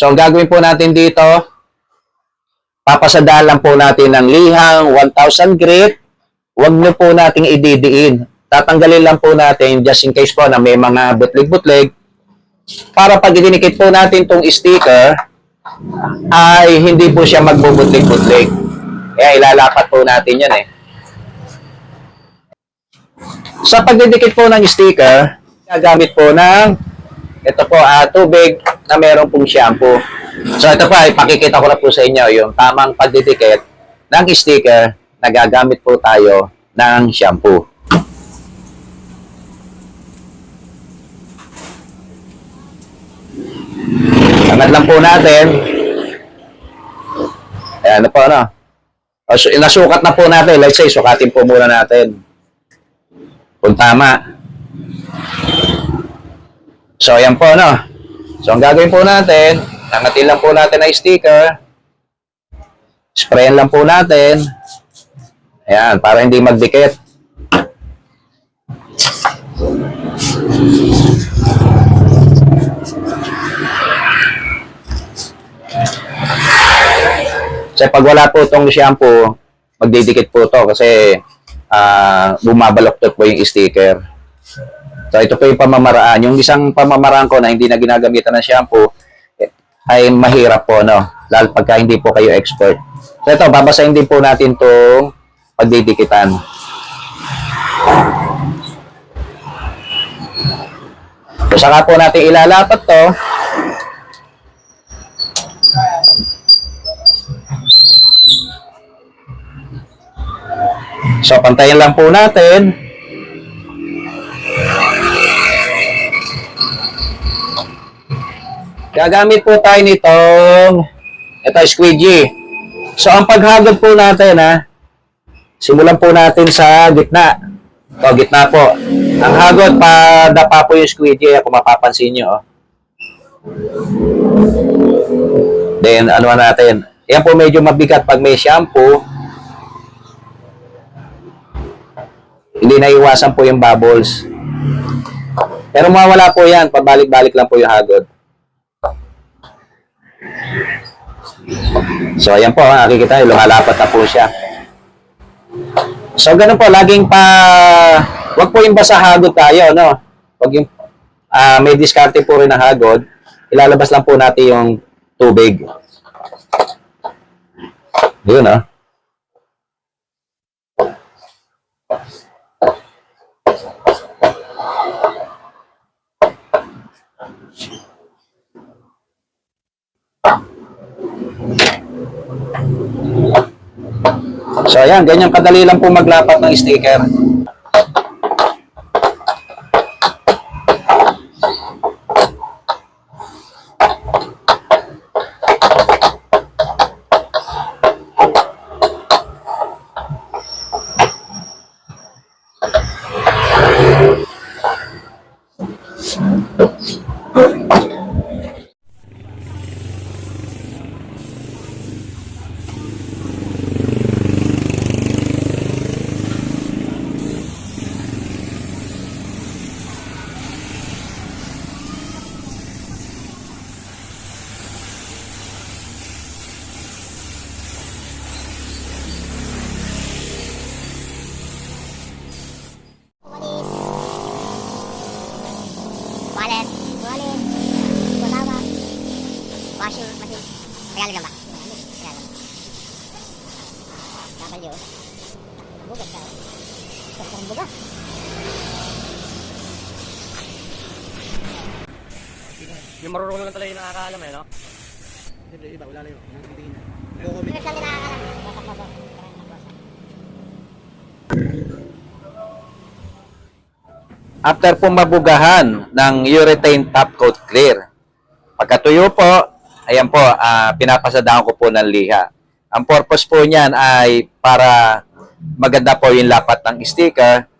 So, ang gagawin po natin dito, papasadaan lang po natin ng lihang 1,000 grit. Huwag nyo po nating ididiin. Tatanggalin lang po natin just in case po na may mga butlig-butlig. Para pag idinikit po natin tong sticker, ay hindi po siya magbubutlig-butlig. Kaya ilalapat po natin yan eh. Sa pagdidikit po ng sticker, gagamit po ng ito po, ah, tubig na meron pong shampoo. So ito po, ipakikita ko na po sa inyo yung tamang pagdidikit ng sticker na gagamit po tayo ng shampoo. Angat lang po natin. Ayan na po, ano. Nasukat na po natin. Let's say, sukatin po muna natin. Kung tama. So, ayan po, no? So, ang gagawin po natin, nangatin lang po natin ang sticker. Sprayan lang po natin. Ayan, para hindi magdikit. Kasi pag wala po itong shampoo, magdidikit po to kasi ah bumabaloktot po yung sticker. So ito po yung pamamaraan. Yung isang pamamaraan ko na hindi na ginagamitan ng shampoo eh, ay mahirap po, no? Lalo pagka hindi po kayo expert. So ito, babasahin din po natin itong pagdidikitan. So saka po natin ilalapat to. So pantayin lang po natin. Gagamit po tayo nitong ito squeegee. So ang paghagod po natin ha, simulan po natin sa gitna. O gitna po. Ang hagod pa dapa po yung squeegee kung mapapansin nyo. Oh. Then ano natin? Yan po medyo mabigat pag may shampoo. Hindi naiwasan po yung bubbles. Pero mawala po yan. Pabalik-balik lang po yung hagod. So, ayan po, nakikita nyo, lumalapat na po siya. So, ganun po, laging pa, wag po yung basa tayo, no? Wag yung, ah, may diskarte po rin ng hagod, ilalabas lang po natin yung tubig. Yun, ah. So, ayan, ganyan kadali lang po maglapat ng sticker. Tagalog lang ba? Tagalog. W. Bugat ka. Bugat ang bugat. Yung marurunong lang talaga yung nakakaalam eh, no? Hindi, iba, wala lang yun. Nagtitingin na. Lang din nakakalam. Wasak pa ba? After po mabugahan ng urethane top coat clear, pagkatuyo po, ayan po, ah, pinapasadahan ko po ng liha. Ang purpose po niyan ay para maganda po yung lapat ng sticker,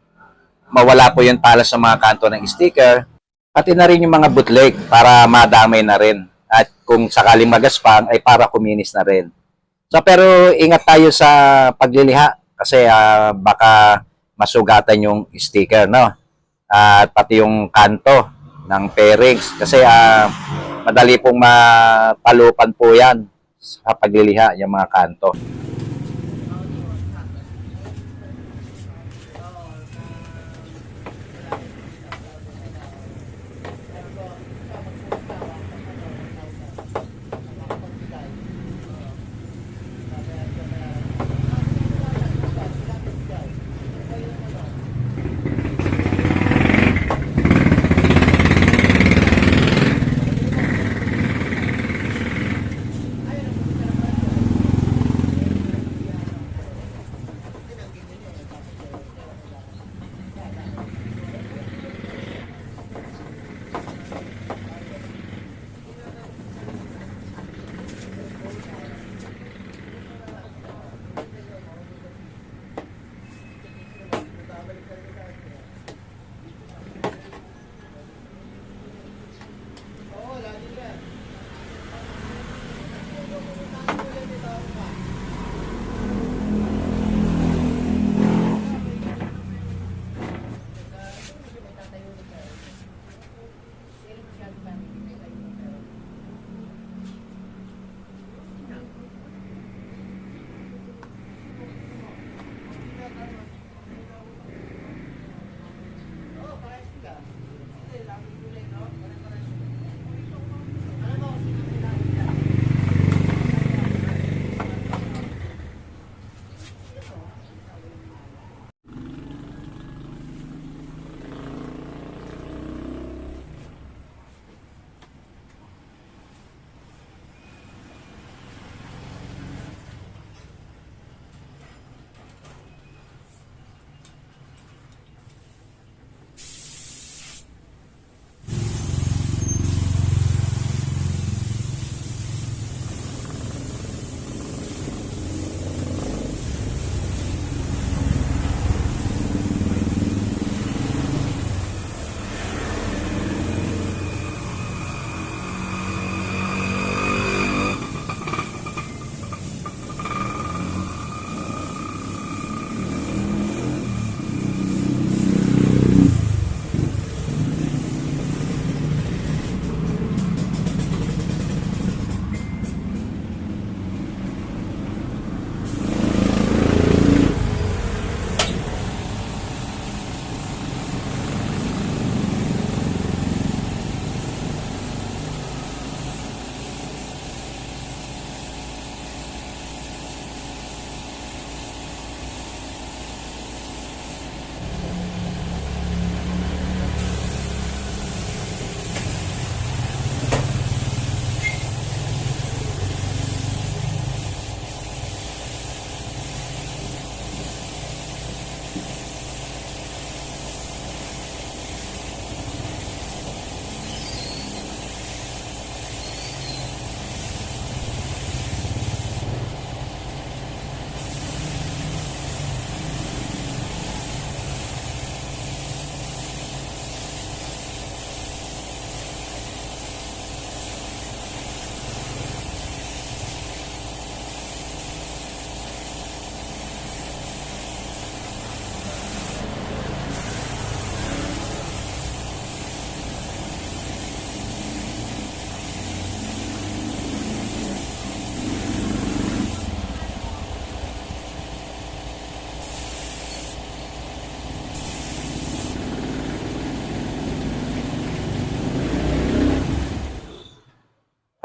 mawala po yung talas sa mga kanto ng sticker, pati na rin yung mga bootleg para madamay na rin. At kung sakaling magaspang, ay para kuminis na rin. So pero ingat tayo sa pagliliha kasi ah, baka masugatan yung sticker, no? At pati yung kanto, ng pairings kasi ah, madali pong mapalupan po yan sa pagliliha yung mga kanto.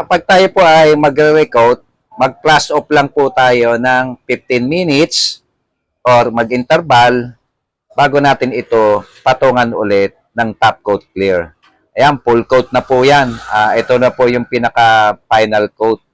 Kapag tayo po ay magre-workout, mag-class off lang po tayo ng 15 minutes or mag-interval bago natin ito patungan ulit ng top coat clear. Ayan, full coat na po yan. Ah, ito na po yung pinaka-final coat.